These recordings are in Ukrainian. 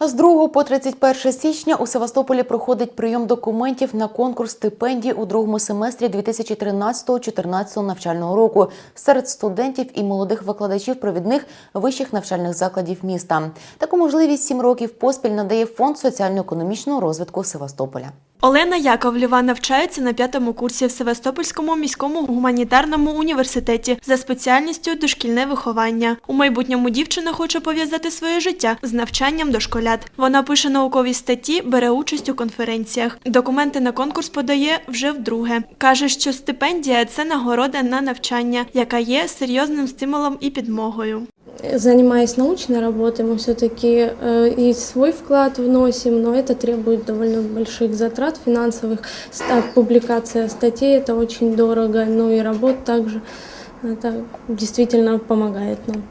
З 2 по 31 січня у Севастополі проходить прийом документів на конкурс стипендій у другому семестрі 2013-2014 навчального року серед студентів і молодих викладачів провідних вищих навчальних закладів міста. Таку можливість сім років поспіль надає фонд соціально-економічного розвитку Севастополя. Олена Яковлєва навчається на п'ятому курсі в Севастопольському міському гуманітарному університеті за спеціальністю дошкільне виховання. У майбутньому дівчина хоче пов'язати своє життя з навчанням дошколят. Вона пише наукові статті, бере участь у конференціях. Документи на конкурс подає вже вдруге. каже, що стипендія це нагорода на навчання, яка є серйозним стимулом і підмогою Занимаясь научной работой, мы все-таки и свой вклад вносим, но это требует довольно больших затрат финансовых. Ста- Публикация статей это очень дорого, ну и работ также. Это действительно помогает нам.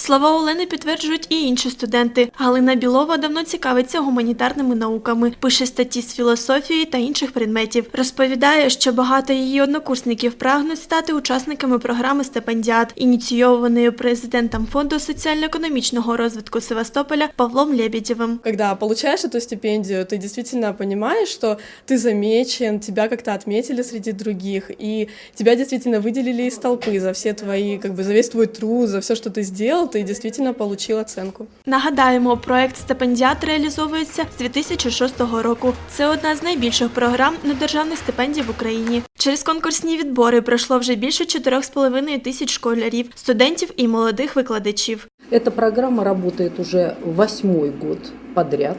Слова Олени підтверджують і інші студенти. Галина Білова давно цікавиться гуманітарними науками, пише статті з філософії та інших предметів. Розповідає, що багато її однокурсників прагнуть стати учасниками програми стипендіат, ініційованої президентом фонду соціально-економічного розвитку Севастополя Павлом Лебедєвим. Когда получаешь эту стипендию, ты действительно понимаешь, что ты замечен, тебя как-то отметили среди других, и тебя действительно выделили из толпы за все твои, как бы за весь твой труд, за все, что ты сделал, ты действительно получил оценку. Нагадаємо, проект стипендіат реалізовується з 2006 року. Це одна з найбільших програм недержавних стипендій в Україні. Через конкурсні відбори пройшло вже більше 4,5 тисяч школярів, студентів і молодих викладачів. Эта программа работает уже восьмой год подряд,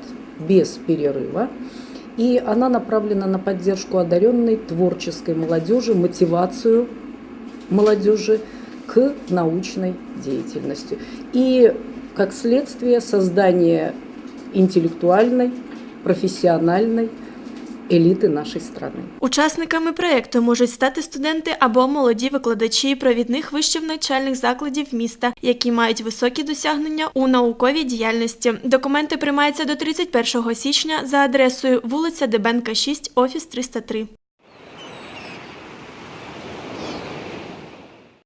без перерыва. И она направлена на поддержку одаренной творческой молодежи, мотивацию молодежи к научной деятельности. И, как следствие, создание интеллектуальной, профессиональной элиты нашей страны. Учасниками проєкту можуть стати студенти або молоді викладачі провідних вищих навчальних закладів міста, які мають високі досягнення у науковій діяльності. Документи приймаються до 31 січня за адресою вулиця Дебенка 6, офіс 303.